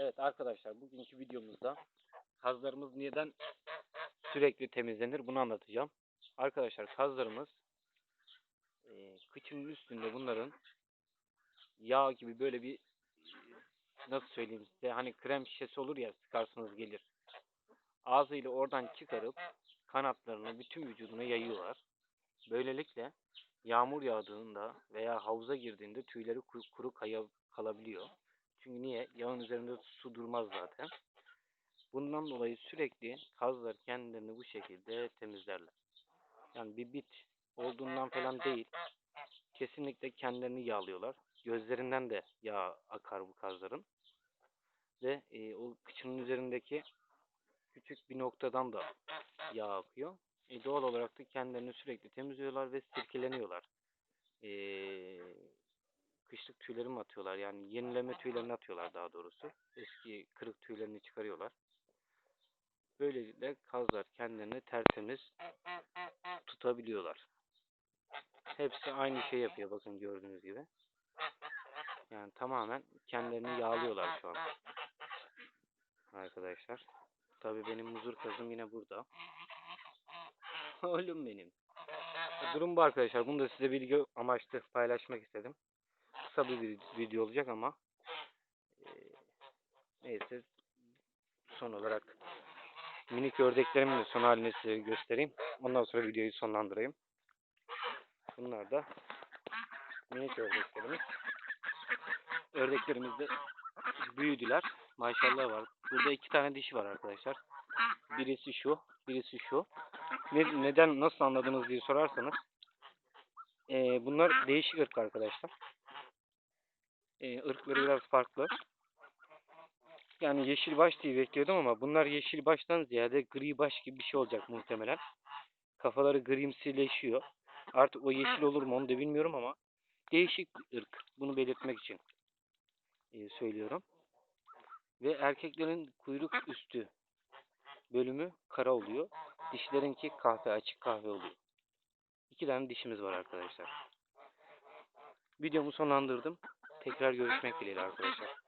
Evet arkadaşlar bugünkü videomuzda kazlarımız neden sürekli temizlenir bunu anlatacağım. Arkadaşlar kazlarımız e, kıçının üstünde bunların yağ gibi böyle bir nasıl söyleyeyim size hani krem şişesi olur ya sıkarsınız gelir. Ağzıyla oradan çıkarıp kanatlarını bütün vücuduna yayıyorlar. Böylelikle yağmur yağdığında veya havuza girdiğinde tüyleri kuru, kuru kaya- kalabiliyor. Çünkü niye? Yağın üzerinde su durmaz zaten. Bundan dolayı sürekli kazlar kendilerini bu şekilde temizlerler. Yani bir bit olduğundan falan değil. Kesinlikle kendilerini yağlıyorlar. Gözlerinden de yağ akar bu kazların. Ve e, o kıçının üzerindeki küçük bir noktadan da yağ akıyor. E, doğal olarak da kendilerini sürekli temizliyorlar ve sirkeleniyorlar. E, kışlık tüylerini atıyorlar. Yani yenileme tüylerini atıyorlar daha doğrusu. Eski kırık tüylerini çıkarıyorlar. Böylelikle kazlar kendilerini tertemiz tutabiliyorlar. Hepsi aynı şey yapıyor bakın gördüğünüz gibi. Yani tamamen kendilerini yağlıyorlar şu an. Arkadaşlar. Tabii benim muzur kazım yine burada. Oğlum benim. Durum bu arkadaşlar. Bunu da size bilgi amaçlı paylaşmak istedim. Kısa bir vid- video olacak ama eee, neyse son olarak minik ördeklerimin de son halini size göstereyim. Ondan sonra videoyu sonlandırayım. Bunlar da minik ördeklerimiz. Ördeklerimiz de büyüdüler. Maşallah var. Burada iki tane dişi var arkadaşlar. Birisi şu, birisi şu. Ne, neden, nasıl anladınız diye sorarsanız. eee, bunlar değişik ırk arkadaşlar. Eee ırkları biraz farklı. Yani yeşil baş diye bekliyordum ama bunlar yeşil baştan ziyade gri baş gibi bir şey olacak muhtemelen. Kafaları grimsileşiyor. Artık o yeşil olur mu onu da bilmiyorum ama değişik bir ırk. Bunu belirtmek için eee, söylüyorum. Ve erkeklerin kuyruk üstü bölümü kara oluyor. Dişlerinki kahve, açık kahve oluyor. İki tane dişimiz var arkadaşlar. Videomu sonlandırdım. Tekrar görüşmek dileğiyle arkadaşlar.